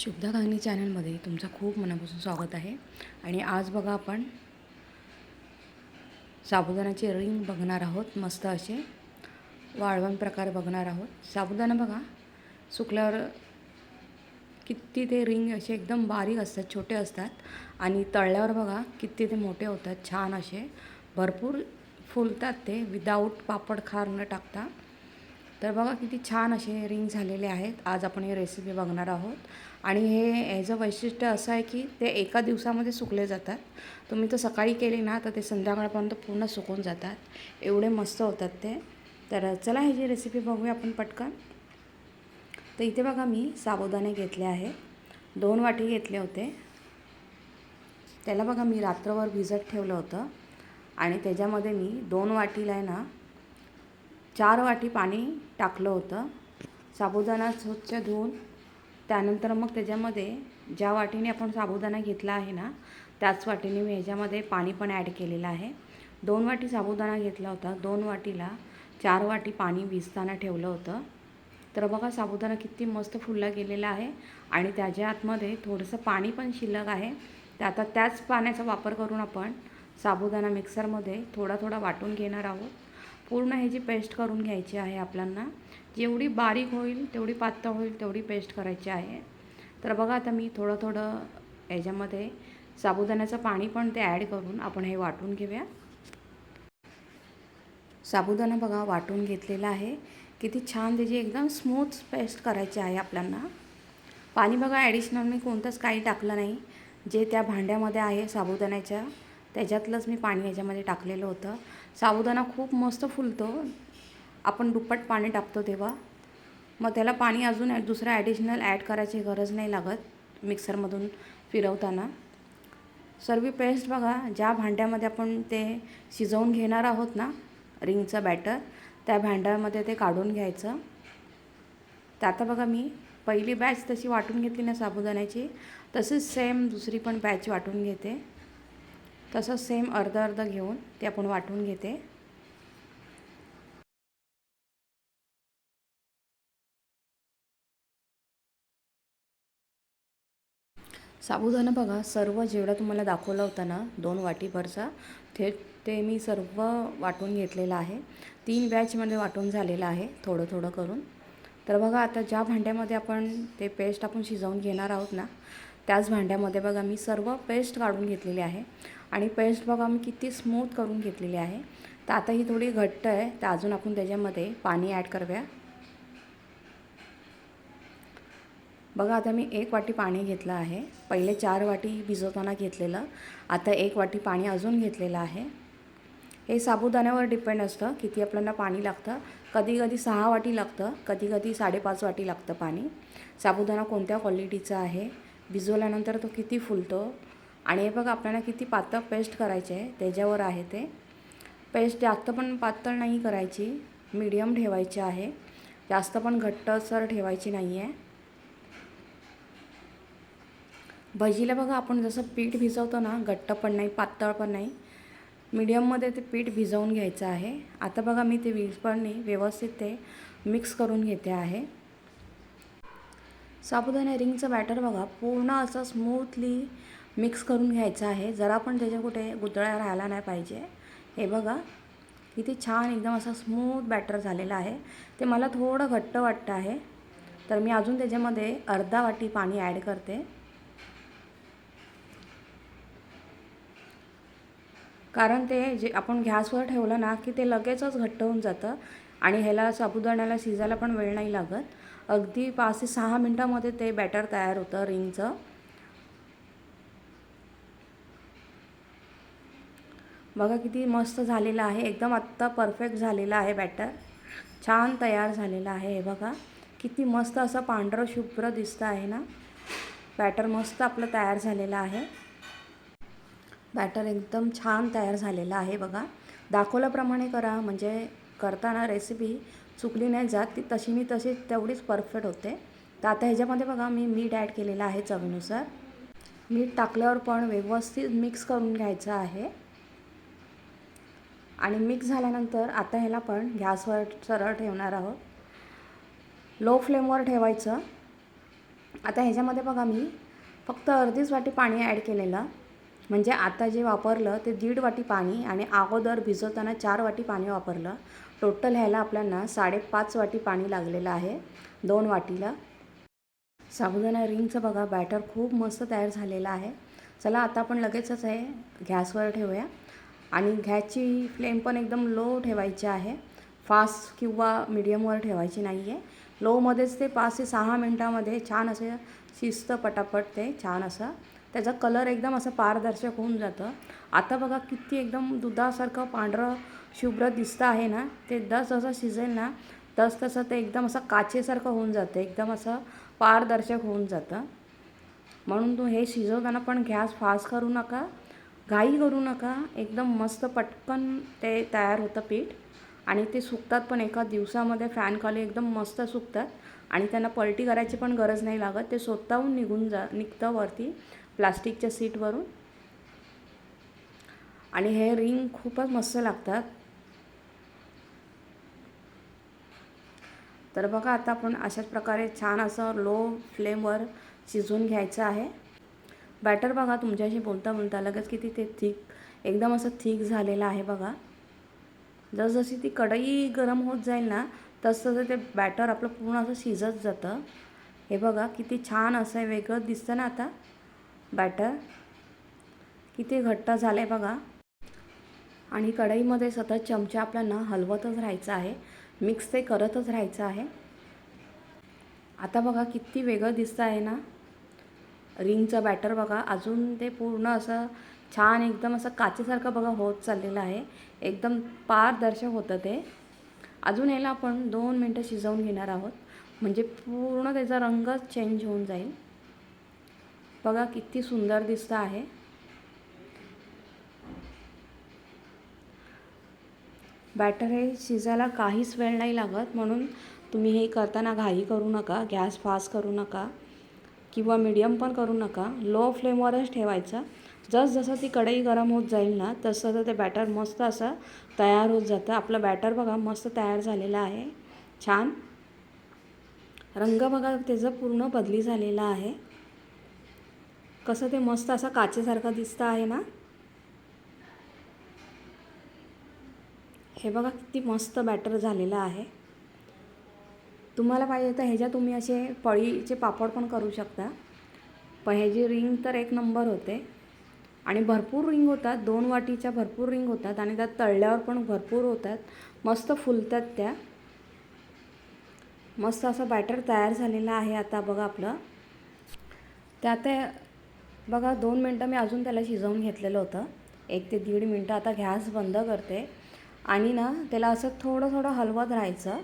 शुभदा गांगणी चॅनलमध्ये तुमचं खूप मनापासून स्वागत आहे. आणि आज बघा आपण साबुदाण्याचे रिंग बघणार आहोत. मस्त असे वाळवण प्रकार बघणार आहोत. साबुदाणा बघा सुकल्यावर किती ते रिंग असे एकदम बारीक असतात छोटे असतात. आणि तळल्यावर बघा किती ते मोठे होतात छान असे. भरपूर फुलतात ते विदाऊट पापड खार न टाकता. तर बघा किती छान असे रिंग झालेले आहेत. आज आपण ही रेसिपी बघणार आहोत. आणि हे ह्याचं वैशिष्ट्य असं आहे की ते एका दिवसामध्ये सुकले जातात. तुम्ही तर सकाळी केले ना तर ते संध्याकाळपर्यंत पूर्ण सुकून जातात. एवढे मस्त होतात ते. तर चला ह्याची रेसिपी बघूया आपण पटकन. तर इथे बघा मी साबुदाणे घेतले आहे दोन वाटी घेतले होते. त्याला बघा मी रात्रभर भिजत ठेवलं होतं. आणि त्याच्यामध्ये मी दोन वाटीला आहे ना चार वाटी पाणी टाकलं होतं. साबुदाणा स्वच्छ धुवून त्यानंतर मग त्याच्यामध्ये ज्या वाटीने आपण साबुदाणा घेतला आहे ना त्याच वाटीने मी ह्याच्यामध्ये पाणी पण ॲड केलेलं आहे. दोन वाटी साबुदाणा घेतला होता. दोन वाटीला चार वाटी पाणी भिजताना ठेवलं होतं. तर बघा साबुदाणा किती मस्त फुलला गेलेला आहे आणि त्याच्या आतमध्ये थोडंसं पाणी पण शिल्लक आहे. तर आता त्याच पाण्याचा वापर करून आपण साबुदाणा मिक्सरमध्ये थोडा थोडा वाटून घेणार आहोत. पूर्ण ह्याची पेस्ट करून घ्यायची आहे आपल्यांना. जेवढी बारीक होईल तेवढी पातळ होईल तेवढी पेस्ट करायची आहे. तर बघा आता मी थोडं थोडं याच्यामध्ये साबुदाण्याचं पाणी पण ते ॲड करून आपण हे वाटून घेऊया. साबुदाणा बघा वाटून घेतलेला आहे. किती छान त्याची एकदम स्मूथ पेस्ट करायची आहे आपल्यांना. पाणी बघा ॲडिशनल मी कोणतंच काही टाकलं नाही. जे त्या भांड्यामध्ये आहे साबुदाण्याच्या त्याच्यातलंच मी पाणी याच्यामध्ये टाकलेलं होतं. साबुदाणा खूप मस्त फुलतो. आपण दुप्पट पाणी टाकतो तेव्हा. मग त्याला पाणी अजून दुसरं ॲडिशनल ॲड करायची गरज नाही लागत मिक्सरमधून फिरवताना. सर्व पेस्ट बघा ज्या भांड्यामध्ये आपण ते शिजवून घेणार आहोत ना रिंगचं बॅटर त्या भांड्यामध्ये ते काढून घ्यायचं. तर आता बघा मी पहिली बॅच तशी वाटून घेतली ना साबुदाण्याची तशीच सेम दुसरी पण बॅच वाटून घेते. तसंच सेम अर्ध अर्ध घेऊन ते आपण वाटून घेते. साबुदाणा बघा सर्व जेवढा तुम्हाला दाखवला होता ना दोन वाटीभरचा ते ते मी सर्व वाटून घेतलेलं आहे. तीन बॅचमध्ये वाटून झालेलं आहे थोडं थोडं करून. तर बघा आता ज्या भांड्यामध्ये आपण ते पेस्ट आपण शिजवून घेणार आहोत ना त्याच भांड्यामध्ये बघा मी सर्व पेस्ट काढून घेतलेली आहे. आणि पेस्ट बघा मी किती स्मूथ करून घेतलेली आहे. तर आता ही थोडी घट्ट आहे. तर अजून आपण त्याच्यामध्ये पाणी ॲड करूया. बघा आता मी एक वाटी पाणी घेतलं आहे. पहिले चार वाटी भिजवताना घेतलेलं. आता एक वाटी पाणी अजून घेतलेलं आहे. हे साबुदाण्यावर डिपेंड असतं किती आपल्याला पाणी लागतं. कधी कधी सहा वाटी लागतं कधी कधी साडेपाच वाटी लागतं पाणी. साबुदाणा कोणत्या क्वालिटीचा आहे? भिजवल्यानंतर तो किती फुलतो आणि हे बघा आपल्याला किती पातळ पेस्ट करायचे आहे त्याच्यावर आहे ते. पेस्ट जास्त पण पातळ नाही करायची मीडियम ठेवायची आहे. जास्त पण घट्टसर ठेवायची नाही आहे. भजीला बघा आपण जसं पीठ भिजवतो ना घट्ट पण नाही पातळ पण नाही. मीडियममध्ये ते पीठ भिजवून घ्यायचं आहे. आता बघा मी ते वीजपणी व्यवस्थित ते मिक्स करून घेते आहे. साबुदाणा रिंगचं बॅटर बघा पूर्ण असं स्मूथली मिक्स करून घ्यायचं आहे. जरा पण त्याच्या कुठे गुतळ्या राहायला नाही पाहिजे. हे बघा किती छान एकदम असं स्मूथ बॅटर झालेलं आहे. ते मला थोडं घट्ट वाटतं आहे. तर मी अजून त्याच्यामध्ये अर्धा वाटी पाणी ॲड करते. कारण ते जे आपण गॅसवर ठेवलं ना की ते लगेचच घट्ट होऊन जातं. आणि ह्याला साबुदाण्याला शिजायला पण वेळ नाही लागत. अगदी पाच ते सहा मिनटामध्ये ते बॅटर तयार होतं रिंगचं बघा किती मस्त झालेलं आहे. एकदम आत्ता परफेक्ट झालेलं आहे बॅटर छान तयार झालेलं आहे हे बघा. किती मस्त असं पांढरं शुभ्र दिसतं आहे ना? बॅटर मस्त आपलं तयार झालेलं आहे. बॅटर एकदम छान तयार झालेलं आहे बघा. दाखवल्याप्रमाणे करा. म्हणजे करताना रेसिपी चुकली नाही जात ती तशी मी तशी तेवढीच परफेक्ट होते. तर आता ह्याच्यामध्ये बघा मी मीठ ॲड केलेलं आहे चवीनुसार. मीठ टाकल्यावर पण व्यवस्थित मिक्स करून घ्यायचं आहे. आणि मिक्स झाल्यानंतर आता ह्याला पण गॅसवर सरळ ठेवणार आहोत. लो फ्लेमवर ठेवायचं. आता ह्याच्यामध्ये बघा मी फक्त अर्धीच वाटी पाणी ॲड केलेलं. म्हणजे आता जे वापरलं ते दीड वाटी पाणी आणि अगोदर भिजवताना चार वाटी पाणी वापरलं. टोटल ह्याला आपल्याला साडेपाच वाटी पाणी लागलेलं आहे दोन वाटीला. साबुदाणा रिंगचं बघा बॅटर खूप मस्त तयार झालेलं आहे. चला आता आपण लगेचच आहे गॅसवर ठेवूया. आणि गॅसची फ्लेम पण एकदम लो ठेवायची आहे. फास्ट किंवा मिडियमवर ठेवायची नाही आहे लोमध्येच ते पाच ते सहा मिनटामध्ये छान असे शिस्त पटापट ते छान असं त्याचा कलर एकदम असं पारदर्शक होऊन जातं. आता बघा किती एकदम दुधासारखं पांढरं शुभ्र दिसतं आहे ना ते दस जसं शिजेल ना तस तसं ते एकदम असं काचेसारखं होऊन जातं एकदम असं पारदर्शक होऊन जातं. म्हणून तू हे शिजवताना पण गॅस फास्ट करू नका घाई करू नका एकदम मस्त पटकन ते तयार होतं पीठ. आणि ते सुकतात पण एका दिवसामध्ये फॅनखाली एकदम मस्त सुकतात. आणि त्यांना पलटी करायची पण गरज नाही लागत ते स्वतःहून निघून जा निघतं वरती. प्लास्टिकच्या सीटवरून. आणि हे रिंग खूपच मस्त लागतात. तर बघा आता आपण अशाच प्रकारे छान असं लो फ्लेमवर शिजवून घ्यायचं आहे. बॅटर बघा तुमच्याशी बोलता बोलता लगेच किती ते थिक एकदम असं थिक झालेलं आहे बघा. जसजशी ती कढई गरम होत जाईल ना तसं ते बॅटर आपलं पूर्ण असं शिजत जातं. हे बघा किती छान असं आहे वेगळं दिसतं ना आता. बॅटर. किती घट्ट झालं आहे बघा. आणि कढईमध्ये सतत चमचा आपल्याला हलवतच राहायचं आहे. मिक्स ते करतच राहायचं आहे. आता बघा किती वेगळं दिसतं आहे ना. रिंगचं बॅटर बघा. अजून ते पूर्ण असं छान एकदम असं काचेसारखं बघा होत चाललेलं आहे. एकदम पारदर्शक होतं ते. अजून याला आपण दोन मिनटं शिजवून घेणार आहोत. म्हणजे पूर्ण त्याचा रंगच चेंज होऊन जाईल. बघा किती सुंदर दिसतं आहे. बॅटर हे शिजायला काहीच वेळ नाही लागत म्हणून तुम्ही हे करताना घाई करू नका गॅस फास्ट करू नका किंवा मीडियम पण करू नका. लो फ्लेमवरच ठेवायचं. जसजसं ती कढई गरम होत जाईल ना तसं तसं ते बॅटर मस्त असं तयार होत जातं. आपलं बॅटर बघा मस्त तयार झालेलं आहे. छान. रंग बघा त्याचं पूर्ण बदली झालेला आहे. कसं ते मस्त असं काचेसारखं दिसतं आहे ना? हे बघा किती मस्त बॅटर झालेलं आहे. तुम्हाला पाहिजे तर ह्याच्या तुम्ही असे पळीचे पापड पण करू शकता. पण ह्याची रिंग तर एक नंबर होते. आणि भरपूर रिंग होतात दोन वाटीच्या भरपूर रिंग होतात आणि त्यात तळल्यावर पण भरपूर होतात. मस्त फुलतात त्या. मस्त असं बॅटर तयार झालेलं आहे आता बघा आपलं. त्यात बघा दोन मिनटं मी अजून त्याला शिजवून घेतलेलं होतं. एक ते दीड मिनटं आता गॅस बंद करते. आणि ना त्याला असं थोडं थोडं हलवत राहायचं.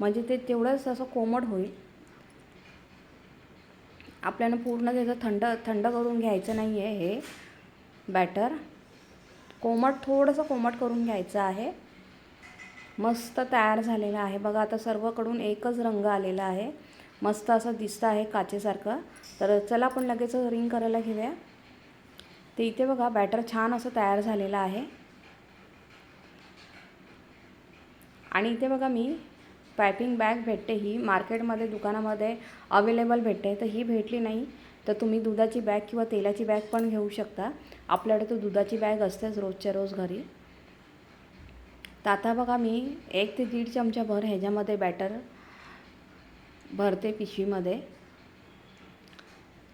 म्हणजे ते तेवढंच असं कोमट होईल. आपल्याला पूर्ण त्याचं थंड थंड करून घ्यायचं नाही आहे हे बॅटर कोमट थोडंसं कोमट करून घ्यायचं आहे. मस्त तयार झालेलं आहे. बघा आता सर्वकडून एकच रंग आलेला आहे. मस्त असं दिसतं आहे काचेसारखं. तर चला आपण लगेच रिंग करायला घेऊया. ते इथे बघा बॅटर छान असं तयार झालेलं आहे. आणि इथे बघा मी पायपिंग बॅग भेटते ही. मार्केटमध्ये दुकानामध्ये अवेलेबल भेटते. तर ही भेटली नाही तर तुम्ही दुधाची बॅग किंवा तेलाची बॅग पण घेऊ शकता. आपल्याकडे तर दुधाची बॅग असतेच रोजच्या रोज घरी. तर आता बघा मी एक ते दीड चमचाभर ह्याच्यामध्ये बॅटर भरते पिशवीमध्ये.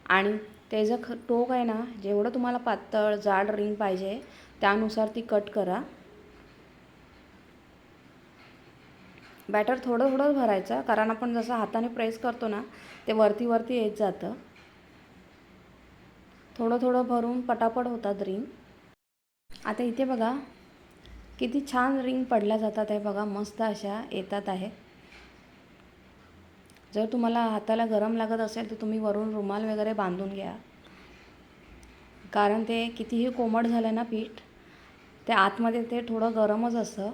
आणि त्याचं ख टोक आहे ना जेवढं तुम्हाला पातळ जाड रिंग पाहिजे त्यानुसार ती कट करा. बॅटर थोडं थोडंच भरायचं कारण आपण जसं हाताने प्रेस करतो ना ते वरती वरती येत जातं. थोडं थोडं भरून पटापट होतात रिंग. आता इथे बघा किती छान रिंग पडल्या जातात आहे बघा मस्त अशा येतात आहे. जर तुम्हाला हाताला गरम लागत असेल तर तुम्ही वरून रुमाल वगैरे बांधून घ्या. कारण ते कितीही कोमट झालं ना पीठ ते आतमध्ये ते थोडं गरमच असतं.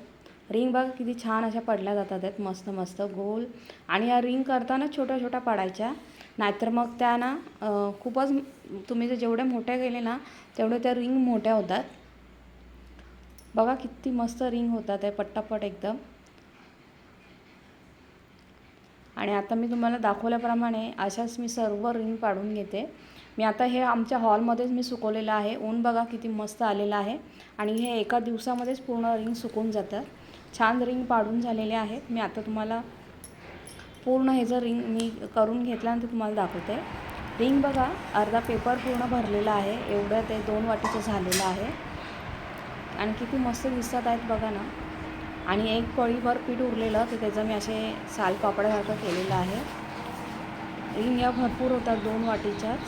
रिंग बघा किती छान अशा पडल्या जातात आहेत मस्त मस्त गोल. आणि या रिंग करताना छोट्या छोट्या पाडायच्या. नाहीतर मग त्या ना खूपच तुम्ही जर जेवढे मोठ्या गेले ना तेवढे त्या रिंग मोठ्या होतात. बघा किती मस्त रिंग होतात आहे पट्टापट एकदम. आणि आता मी तुम्हाला दाखवल्याप्रमाणे अशाच मी सर्व रिंग पाडून घेते. मी आता हे आमच्या हॉलमध्येच मी सुकवलेलं आहे. ऊन बघा किती मस्त आलेलं आहे. आणि हे एका दिवसामध्येच पूर्ण रिंग सुकून जातात छान रिंग पाडून झालेले आहेत. मी आता तुम्हाला पूर्ण हे जर रिंग मी करून घेतल्यानंतर तुम्हाला दाखवते. रिंग बघा अर्धा पेपर पूर्ण भरलेला आहे. एवढं ते दोन वाटीचं झालेलं आहे. आणि किती मस्त दिसत आहेत बघा ना. आणि एक पळीभर पीठ उरलेलं की त्याचं मी असे साल पापडासारखं केलेलं आहे. रिंग या भरपूर होतात दोन वाटीच्याच.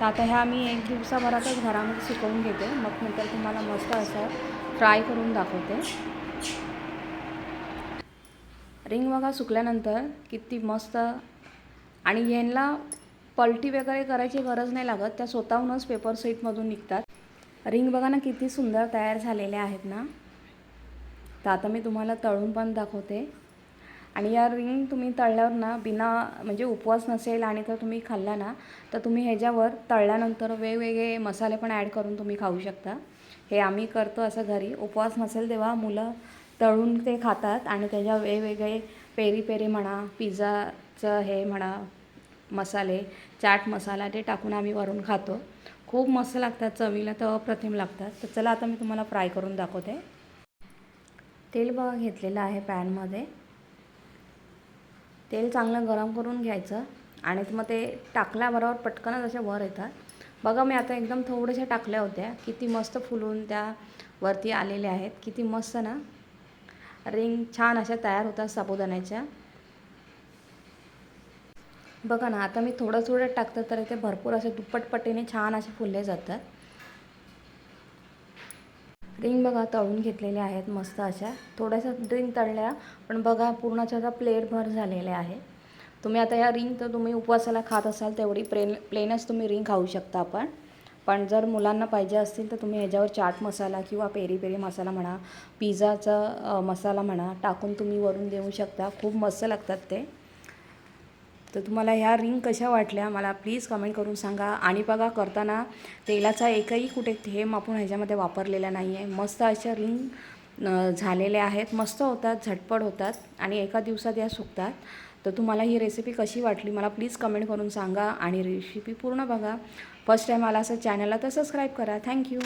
तर आता ह्या मी एक दिवसाभरातच घरामध्ये सुकवून घेते. मग नंतर तुम्हाला मस्त असं फ्राय करून दाखवते. रिंग बघा सुकल्यानंतर किती मस्त. आणि यांना पलटी वगैरे करायची गरज नाही लागत त्या स्वतःहूनच पेपर सीटमधून निघतात. रिंग बघा ना किती सुंदर तयार झालेले आहेत ना. तर आता मी तुम्हाला तळून पण दाखवते. आणि या रिंग तुम्ही तळल्यावर ना बिना म्हणजे उपवास नसेल आणि तर तुम्ही खाल्ला ना तर तुम्ही ह्याच्यावर तळल्यानंतर वेगवेगळे मसाले पण ॲड करून तुम्ही खाऊ शकता. हे आम्ही करतो असं घरी. उपवास नसेल तेव्हा मुलं तळून ते खातात आणि त्याच्या वेगवेगळे पेरी पेरी म्हणा पिझ्झाचं हे म्हणा मसाले चाट मसाला ते टाकून आम्ही वरून खातो. खूप मस्त लागतात चवीला तर अप्रतिम लागतात. तर चला आता मी तुम्हाला फ्राय करून दाखवते. तेल बघा घेतलेलं आहे पॅनमध्ये. तेल चांगलं गरम करून घ्यायचं आणि मग ते टाकल्याबरोबर पटकनच असे वर येतात. बघा मी आता एकदम थोड्याशा टाकल्या होत्या. किती मस्त फुलून त्या वरती आलेल्या आहेत. किती मस्त ना. रिंग छान अशा तयार होतात साबुदाण्याच्या. बघा ना आता मी थोडं थोडं टाकतं तर ते भरपूर असे दुप्पटपटीने छान असे फुलले जातात. रिंग बघा तळून घेतलेल्या आहेत मस्त अशा. थोड्याशा रिंग तळल्या पण बघा पूर्णच्या आता प्लेट भर आहे. तुम्ही आता या रिंग तर तुम्ही उपवासाला खात असाल तेवढी प्लेन प्लेनच तुम्ही रिंग खाऊ शकता आपण. पण जर मुलांना पाहिजे असतील तर तुम्ही ह्याच्यावर चाट मसाला किंवा पेरी पेरी मसाला म्हणा पिझ्झाचा मसाला म्हणा टाकून तुम्ही वरून देऊ शकता. खूप मस्त लागतात ते. तर तुम्हाला ह्या रिंग कशा वाटल्या मला प्लीज कमेंट करून सांगा. आणि बघा करताना तेलाचा एकही कुठे थेंब आपण ह्याच्यामध्ये वापरलेला नाही आहे मस्त अशा रिंग झालेल्या आहेत. मस्त होतात झटपट होतात आणि एका दिवसात या सुकतात. तर तुम्हाला ही रेसिपी कशी वाटली मला प्लीज कमेंट करून सांगा आणि रेसिपी पूर्ण बघा. फर्स्ट टाईम आला असं चॅनलला तर सबस्क्राईब करा. थँक्यू